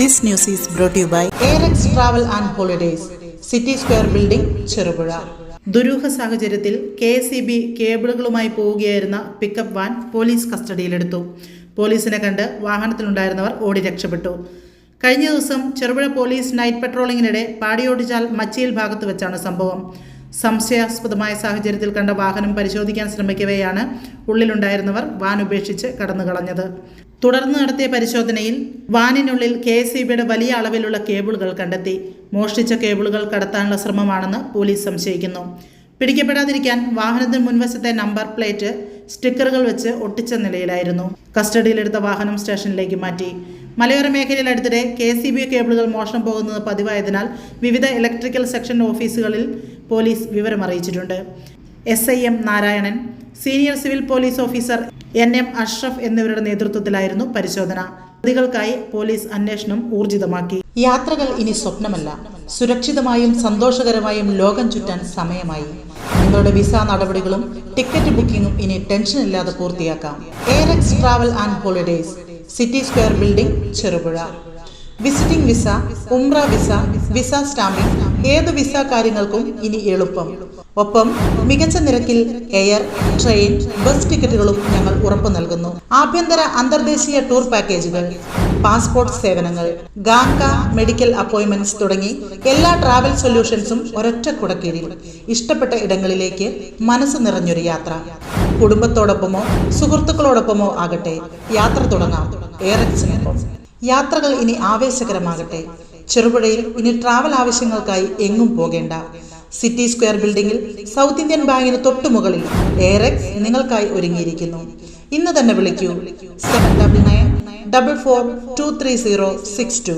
This news is brought you by by travel and holidays city square building Cherupuzha ദുരൂഹ സാഹചര്യത്തിൽ K S E B കേബിളുകളുമായി പോവുകയായിരുന്ന pickup van police കസ്റ്റഡിയിലെടുത്തു. പോലീസിനെ കണ്ട് വാഹനത്തിലുണ്ടായിരുന്നവർ ഓടി രക്ഷപ്പെട്ടു. കഴിഞ്ഞ ദിവസം ചെറുപുഴ പോലീസ് നൈറ്റ് പട്രോളിങ്ങിനിടെ പാടിയോടിച്ചാൽ മച്ചിയിൽ ഭാഗത്ത് വെച്ചാണ് സംഭവം. സംശയാസ്പദമായ സാഹചര്യത്തിൽ കണ്ട വാഹനം പരിശോധിക്കാൻ ശ്രമിക്കവെയാണ് ഉള്ളിലുണ്ടായിരുന്നവർ വാൻ ഉപേക്ഷിച്ച് കടന്നുകളഞ്ഞത്. തുടർന്ന് നടത്തിയ പരിശോധനയിൽ വാനിനുള്ളിൽ കെ എസ് വലിയ അളവിലുള്ള കേബിളുകൾ കണ്ടെത്തി. മോഷ്ടിച്ച കേബിളുകൾ കടത്താനുള്ള ശ്രമമാണെന്ന് പോലീസ് സംശയിക്കുന്നു. പിടിക്കപ്പെടാതിരിക്കാൻ വാഹനത്തിന് മുൻവശത്തെ നമ്പർ പ്ലേറ്റ് സ്റ്റിക്കറുകൾ വെച്ച് ഒട്ടിച്ച നിലയിലായിരുന്നു. കസ്റ്റഡിയിലെടുത്ത വാഹനം സ്റ്റേഷനിലേക്ക് മാറ്റി. മലയോര മേഖലയിൽ അടുത്തിടെ കെ സി ബി കേബിളുകൾ മോഷണം പോകുന്നത് പതിവായതിനാൽ വിവിധ ഇലക്ട്രിക്കൽ സെക്ഷൻ ഓഫീസുകളിൽ police വിവരമറിയിച്ചിട്ടുണ്ട് S I M Narayanan senior civil police officer N M Ashraf എന്നിവരുടെ നേതൃത്വത്തിലായിരുന്നു പരിശോധന. പ്രതികൾക്കായി പോലീസ് അന്വേഷണം ഊർജിതമാക്കി. യാത്രകൾ ഇനി സ്വപ്നമല്ല. സുരക്ഷിതമായും സന്തോഷകരമായും ലോകം ചുറ്റാൻ സമയമായി. നിങ്ങളുടെ വിസ നടപടികളും ടിക്കറ്റ് ബുക്കിംഗും ഇനി ടെൻഷൻ ഇല്ലാതെ പൂർത്തിയാക്കാം Airex travel and holidays city square building Cherupuzha. Visiting visa Umrah visa visa stamping ഏത് വിസ കാര്യങ്ങൾക്കും ഇനി എളുപ്പം. ഒപ്പം മികച്ച നിരക്കിൽ എയർ ട്രെയിൻ ബസ് ടിക്കറ്റുകളും ഞങ്ങൾ ഉറപ്പു നൽകുന്നു. ആഭ്യന്തര അന്തർദേശീയ ടൂർ പാക്കേജുകൾ പാസ്പോർട്ട് സേവനങ്ങൾ ഗാങ്ക മെഡിക്കൽ അപ്പോയിന്റ്മെന്റ്സ് തുടങ്ങി എല്ലാ ട്രാവൽ സൊല്യൂഷൻസും ഒരൊറ്റ കുടക്കീഴിൽ ഇഷ്ടപ്പെട്ട ഇടങ്ങളിലേക്ക് മനസ്സ് നിറഞ്ഞൊരു യാത്ര. കുടുംബത്തോടൊപ്പമോ സുഹൃത്തുക്കളോടൊപ്പമോ ആകട്ടെ യാത്ര തുടങ്ങാം. എയർ എക്സിനൊപ്പം യാത്രകൾ ഇനി ആവേശകരമാകട്ടെ. ചെറുപുഴയിൽ ഇനി ട്രാവൽ ആവശ്യങ്ങൾക്കായി എങ്ങും പോകേണ്ട. സിറ്റി സ്ക്വയർ ബിൽഡിംഗിൽ സൗത്ത് ഇന്ത്യൻ ബാങ്കിന് തൊട്ടുമുകളിൽ എയറെക്സ് നിങ്ങൾക്കായി ഒരുങ്ങിയിരിക്കുന്നു. ഇന്ന് തന്നെ വിളിക്കൂ. Seven double nine double four two three zero six two